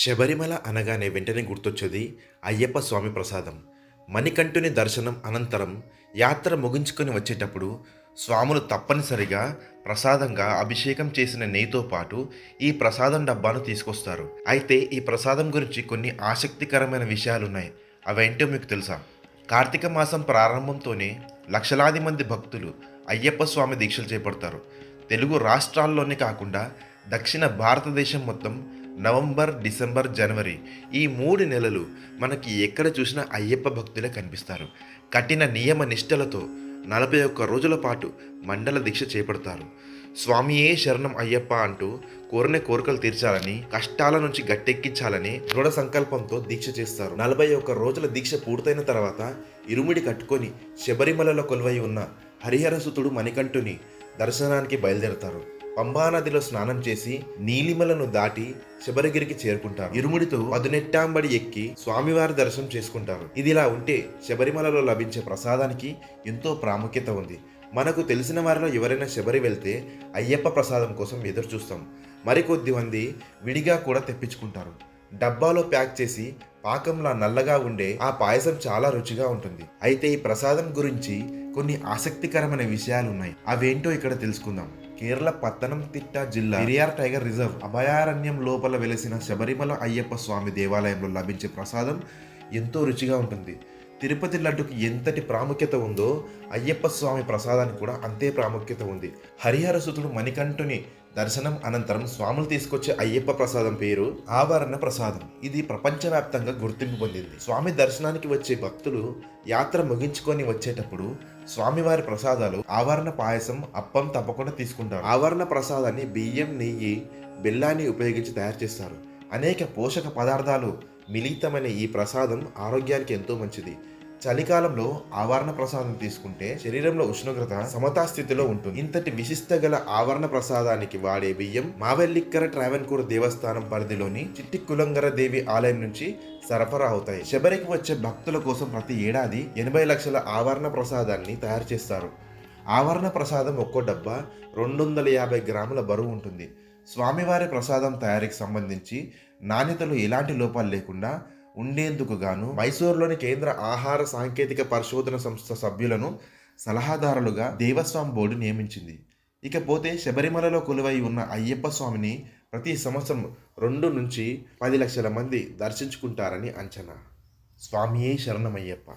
శబరిమల అనగానే వెంటనే గుర్తొచ్చేది అయ్యప్ప స్వామి ప్రసాదం. మణికంఠుని దర్శనం అనంతరం యాత్ర ముగించుకొని వచ్చేటప్పుడు స్వాములు తప్పనిసరిగా ప్రసాదంగా అభిషేకం చేసిన నెయ్యితో పాటు ఈ ప్రసాదం డబ్బాను తీసుకొస్తారు. అయితే ఈ ప్రసాదం గురించి కొన్ని ఆసక్తికరమైన విషయాలున్నాయి. అవేంటో మీకు తెలుసా? కార్తీక మాసం ప్రారంభంతోనే లక్షలాది మంది భక్తులు అయ్యప్ప స్వామి దీక్షలు చేపడతారు. తెలుగు రాష్ట్రాల్లోనే కాకుండా దక్షిణ భారతదేశం మొత్తం నవంబర్ డిసెంబర్ జనవరి ఈ మూడు నెలలు మనకి ఎక్కడ చూసినా అయ్యప్ప భక్తులే కనిపిస్తారు. కఠిన నియమ నిష్టలతో నలభై ఒక్క రోజుల పాటు మండల దీక్ష చేపడతారు. స్వామియే శరణం అయ్యప్ప అంటూ కోరిన కోరికలు తీర్చాలని కష్టాల నుంచి గట్టెక్కించాలని దృఢ సంకల్పంతో దీక్ష చేస్తారు. నలభై ఒక్క రోజుల దీక్ష పూర్తయిన తర్వాత ఇరుముడి కట్టుకొని శబరిమలలో కొలువై ఉన్న హరిహరసుతుడు మణికంఠుని దర్శనానికి బయలుదేరతారు. పంబానదిలో స్నానం చేసి నీలిమలను దాటి శబరిగిరికి చేరుకుంటారు. ఇరుముడితో పదునెట్టాంబడి ఎక్కి స్వామివారి దర్శనం చేసుకుంటారు. ఇదిలా ఉంటే శబరిమలలో లభించే ప్రసాదానికి ఎంతో ప్రాముఖ్యత ఉంది. మనకు తెలిసిన వారిలో ఎవరైనా శబరి వెళ్తే అయ్యప్ప ప్రసాదం కోసం ఎదురు చూస్తాం మరికొద్ది మంది విడిగా కూడా తెప్పించుకుంటారు. డబ్బాలో ప్యాక్ చేసి పాకంలా నల్లగా ఉండే ఆ పాయసం చాలా రుచిగా ఉంటుంది. అయితే ఈ ప్రసాదం గురించి కొన్ని ఆసక్తికరమైన విషయాలు ఉన్నాయి అవేంటో ఇక్కడ తెలుసుకుందాం. కేరళ పత్తనంతిట్ట జిల్లా పెరియార్ టైగర్ రిజర్వ్ అభయారణ్యం లోపల వెలిసిన శబరిమల అయ్యప్ప స్వామి దేవాలయంలో లభించే ప్రసాదం ఎంతో రుచిగా ఉంటుంది. తిరుపతి లడ్డుకి ఎంతటి ప్రాముఖ్యత ఉందో అయ్యప్ప స్వామి ప్రసాదానికి కూడా అంతే ప్రాముఖ్యత ఉంది. హరిహరసుతుడు మణికంఠుని దర్శనం అనంతరం స్వాములు తీసుకొచ్చే అయ్యప్ప ప్రసాదం పేరు ఆవరణ ప్రసాదం. ఇది ప్రపంచవ్యాప్తంగా గుర్తింపు పొందింది. స్వామి దర్శనానికి వచ్చే భక్తులు యాత్ర ముగించుకొని వచ్చేటప్పుడు స్వామివారి ప్రసాదాలు ఆవరణ పాయసం అప్పం తప్పకుండా తీసుకుంటారు. ఆవరణ ప్రసాదాన్ని బియ్యం నెయ్యి బెల్లాన్ని ఉపయోగించి తయారు చేస్తారు. అనేక పోషక పదార్థాలు మిళితమైన ఈ ప్రసాదం ఆరోగ్యానికి ఎంతో మంచిది. చలికాలంలో ఆవరణ ప్రసాదం తీసుకుంటే శరీరంలో ఉష్ణోగ్రత సమతా స్థితిలో ఉంటుంది. ఇంతటి విశిష్ట గల ఆవరణ ప్రసాదానికి వాడే బియ్యం మావెల్లిక్కర ట్రావెన్కూర్ దేవస్థానం పరిధిలోని చిట్టి కులంగర దేవి ఆలయం నుంచి సరఫరా అవుతాయి. శబరికి వచ్చే భక్తుల కోసం ప్రతి ఏడాది ఎనభై లక్షల ఆవరణ ప్రసాదాన్ని తయారు చేస్తారు. ఆవరణ ప్రసాదం ఒక్కో డబ్బా రెండు వందల యాభై గ్రాముల బరువు ఉంటుంది. స్వామివారి ప్రసాదం తయారీకి సంబంధించి నాణ్యతలో ఎలాంటి లోపాలు లేకుండా ఉండేందుకు గాను మైసూరులోని కేంద్ర ఆహార సాంకేతిక పరిశోధన సంస్థ సభ్యులను సలహాదారులుగా దేవస్వామి బోర్డు నియమించింది. ఇకపోతే శబరిమలలో కొలువై ఉన్న అయ్యప్ప స్వామిని ప్రతి సంవత్సరం రెండు నుంచి పది లక్షల మంది దర్శించుకుంటారని అంచనా. స్వామియే శరణమయ్యప్ప.